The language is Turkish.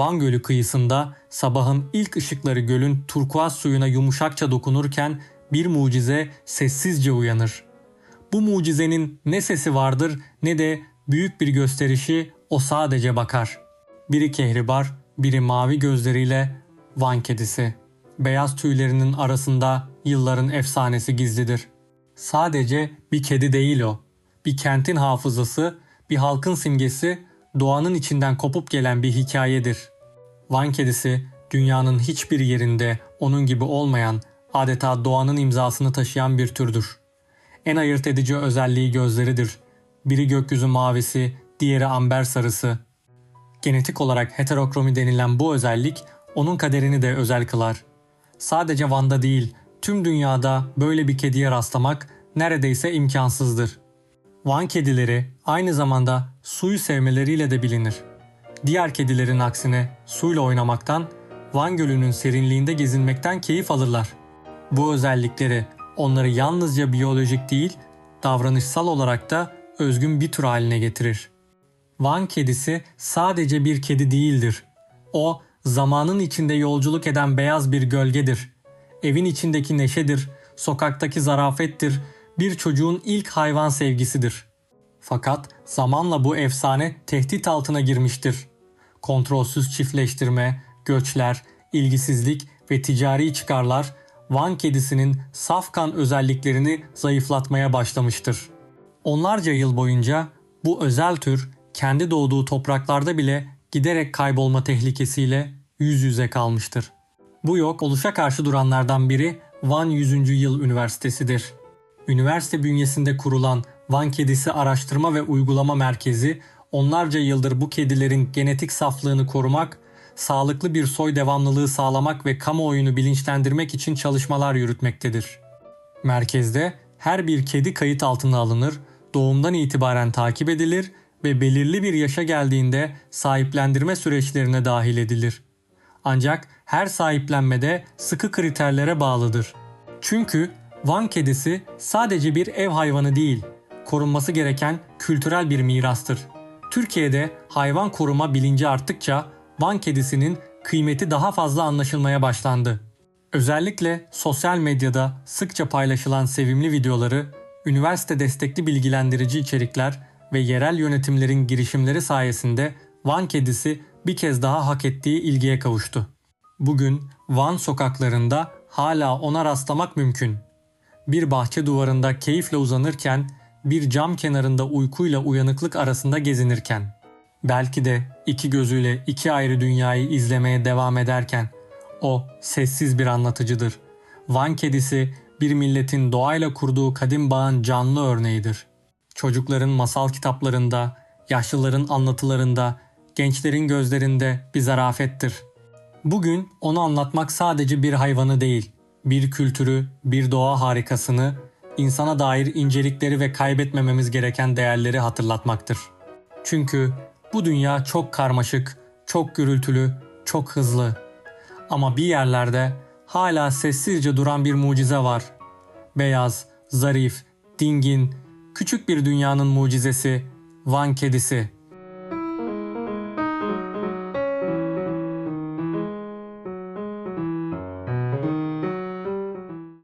Van Gölü kıyısında sabahın ilk ışıkları gölün turkuaz suyuna yumuşakça dokunurken bir mucize sessizce uyanır. Bu mucizenin ne sesi vardır ne de büyük bir gösterişi o sadece bakar. Biri kehribar, biri mavi gözleriyle Van kedisi. Beyaz tüylerinin arasında yılların efsanesi gizlidir. Sadece bir kedi değil o. Bir kentin hafızası, bir halkın simgesi, doğanın içinden kopup gelen bir hikayedir. Van kedisi dünyanın hiçbir yerinde onun gibi olmayan, adeta doğanın imzasını taşıyan bir türdür. En ayırt edici özelliği gözleridir. Biri gökyüzü mavisi, diğeri amber sarısı. Genetik olarak heterokromi denilen bu özellik onun kaderini de özel kılar. Sadece Van'da değil, tüm dünyada böyle bir kediye rastlamak neredeyse imkansızdır. Van kedileri aynı zamanda suyu sevmeleriyle de bilinir. Diğer kedilerin aksine suyla oynamaktan, Van Gölü'nün serinliğinde gezinmekten keyif alırlar. Bu özellikleri onları yalnızca biyolojik değil, davranışsal olarak da özgün bir tür haline getirir. Van kedisi sadece bir kedi değildir. O, zamanın içinde yolculuk eden beyaz bir gölgedir. Evin içindeki neşedir, sokaktaki zarafettir, bir çocuğun ilk hayvan sevgisidir. Fakat zamanla bu efsane tehdit altına girmiştir. Kontrolsüz çiftleştirme, göçler, ilgisizlik ve ticari çıkarlar Van kedisinin safkan özelliklerini zayıflatmaya başlamıştır. Onlarca yıl boyunca bu özel tür kendi doğduğu topraklarda bile giderek kaybolma tehlikesiyle yüz yüze kalmıştır. Bu yok oluşa karşı duranlardan biri Van 100. Yıl Üniversitesi'dir. Üniversite bünyesinde kurulan Van Kedisi Araştırma ve Uygulama Merkezi onlarca yıldır bu kedilerin genetik saflığını korumak, sağlıklı bir soy devamlılığı sağlamak ve kamuoyunu bilinçlendirmek için çalışmalar yürütmektedir. Merkezde her bir kedi kayıt altına alınır, doğumdan itibaren takip edilir ve belirli bir yaşa geldiğinde sahiplendirme süreçlerine dahil edilir. Ancak her sahiplenmede sıkı kriterlere bağlıdır. Çünkü Van kedisi sadece bir ev hayvanı değil, korunması gereken kültürel bir mirastır. Türkiye'de hayvan koruma bilinci arttıkça Van kedisinin kıymeti daha fazla anlaşılmaya başlandı. Özellikle sosyal medyada sıkça paylaşılan sevimli videoları, üniversite destekli bilgilendirici içerikler ve yerel yönetimlerin girişimleri sayesinde Van kedisi bir kez daha hak ettiği ilgiye kavuştu. Bugün Van sokaklarında hala ona rastlamak mümkün. Bir bahçe duvarında keyifle uzanırken, bir cam kenarında uykuyla uyanıklık arasında gezinirken, belki de iki gözüyle iki ayrı dünyayı izlemeye devam ederken, o sessiz bir anlatıcıdır. Van kedisi bir milletin doğayla kurduğu kadim bağın canlı örneğidir. Çocukların masal kitaplarında, yaşlıların anlatılarında, gençlerin gözlerinde bir zarafettir. Bugün onu anlatmak sadece bir hayvanı değil, bir kültürü, bir doğa harikasını, insana dair incelikleri ve kaybetmememiz gereken değerleri hatırlatmaktır. Çünkü bu dünya çok karmaşık, çok gürültülü, çok hızlı. Ama bir yerlerde hala sessizce duran bir mucize var. Beyaz, zarif, dingin, küçük bir dünyanın mucizesi Van kedisi.